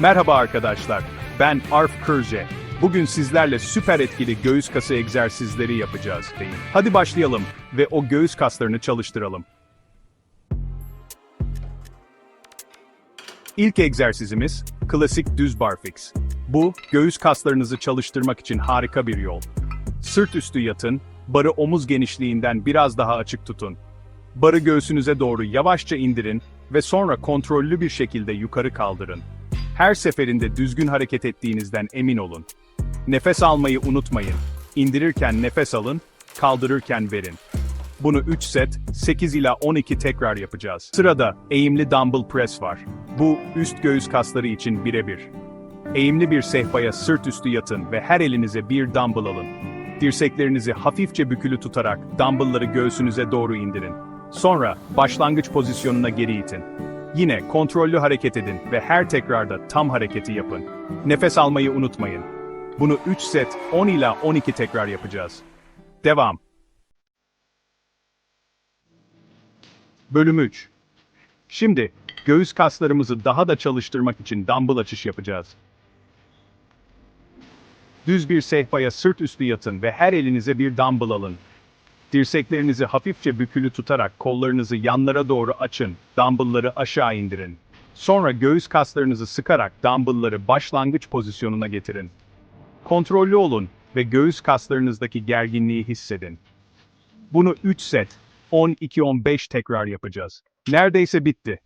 Merhaba arkadaşlar, ben Arf Kırce. Bugün sizlerle süper etkili göğüs kası egzersizleri yapacağız. Hadi başlayalım ve o göğüs kaslarını çalıştıralım. İlk egzersizimiz, klasik düz barfix. Bu, göğüs kaslarınızı çalıştırmak için harika bir yol. Sırt üstü yatın, barı omuz genişliğinden biraz daha açık tutun. Barı göğsünüze doğru yavaşça indirin ve sonra kontrollü bir şekilde yukarı kaldırın. Her seferinde düzgün hareket ettiğinizden emin olun. Nefes almayı unutmayın. İndirirken nefes alın, kaldırırken verin. Bunu 3 set, 8 ila 12 tekrar yapacağız. Sırada eğimli dumbbell press var. Bu üst göğüs kasları için birebir. Eğimli bir sehpaya sırt üstü yatın ve her elinize bir dumbbell alın. Dirseklerinizi hafifçe bükülü tutarak dumbbellları göğsünüze doğru indirin. Sonra başlangıç pozisyonuna geri itin. Yine kontrollü hareket edin ve her tekrarda tam hareketi yapın. Nefes almayı unutmayın. Bunu 3 set 10 ila 12 tekrar yapacağız. Devam. Bölüm 3. Şimdi göğüs kaslarımızı daha da çalıştırmak için dumbbell açış yapacağız. Düz bir sehpaya sırt üstü yatın ve her elinize bir dumbbell alın. Dirseklerinizi hafifçe bükülü tutarak kollarınızı yanlara doğru açın, dumbbellları aşağı indirin. Sonra göğüs kaslarınızı sıkarak dumbbellları başlangıç pozisyonuna getirin. Kontrollü olun ve göğüs kaslarınızdaki gerginliği hissedin. Bunu 3 set, 12-15 tekrar yapacağız. Neredeyse bitti.